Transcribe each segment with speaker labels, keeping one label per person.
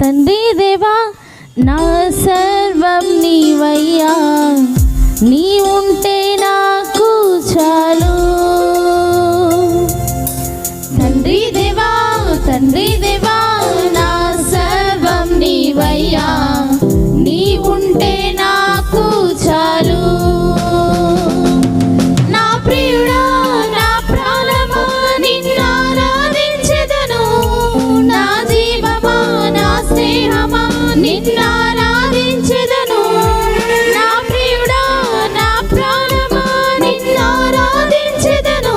Speaker 1: తండ్రి దేవా నా సర్వం నీవయ్యా. నీ ఉంటే నిన్నారాధించెదను నా ప్రియుడా నా ప్రాణమా నిన్నారాధించెదను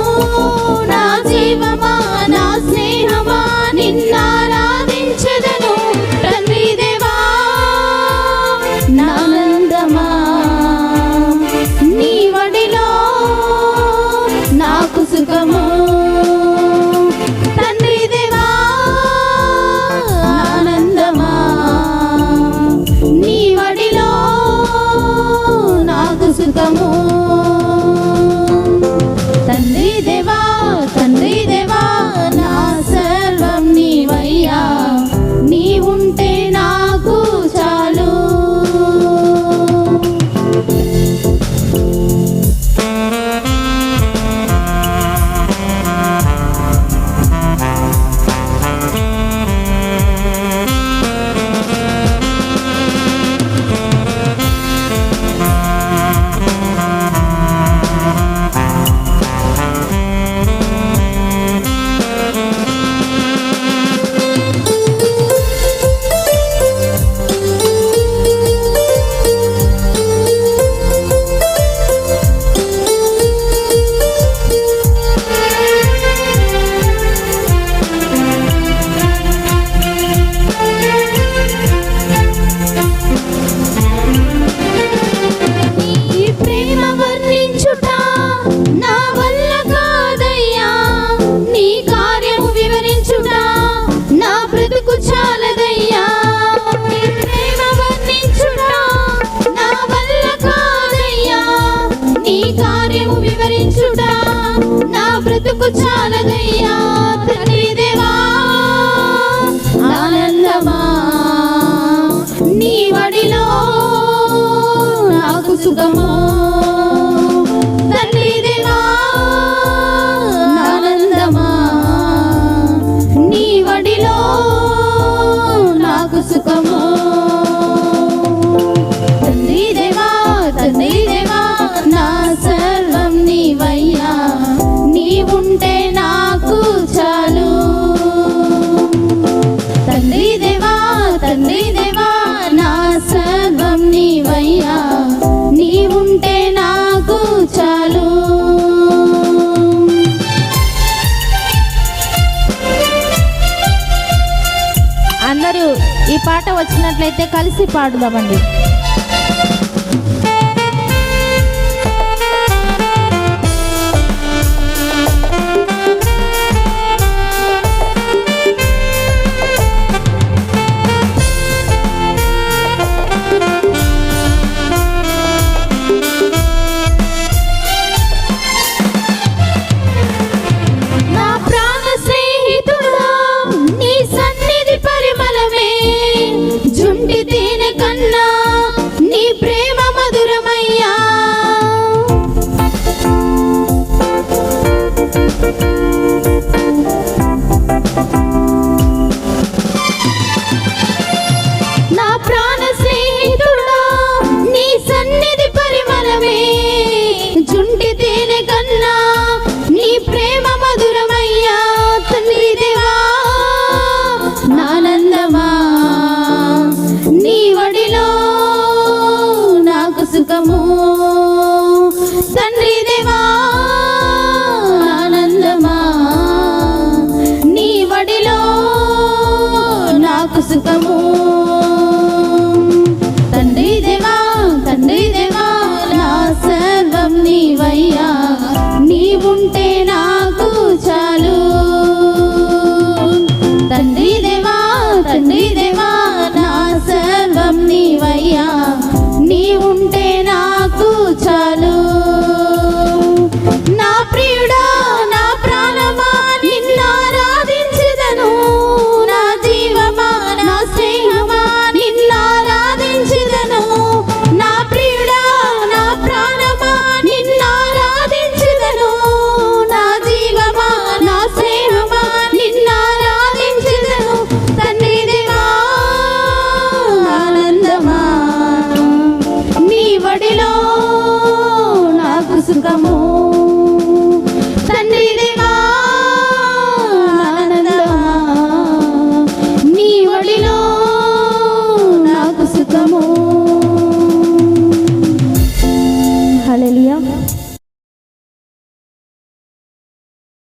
Speaker 1: నా జీవమా నా స్నేహమా నిన్నారాధించెదను తండ్రి దేవా నానందమా నీ వడిలో నాకు సుఖమా పాట వచ్చినట్లయితే కలిసి పాడుదామండి. Thank లోకము తండ్రి దేవా తండ్రి దేవా నా సర్వం నీవయ్యా. నీవుంటేనా ఒడిలో నాకు సుఖము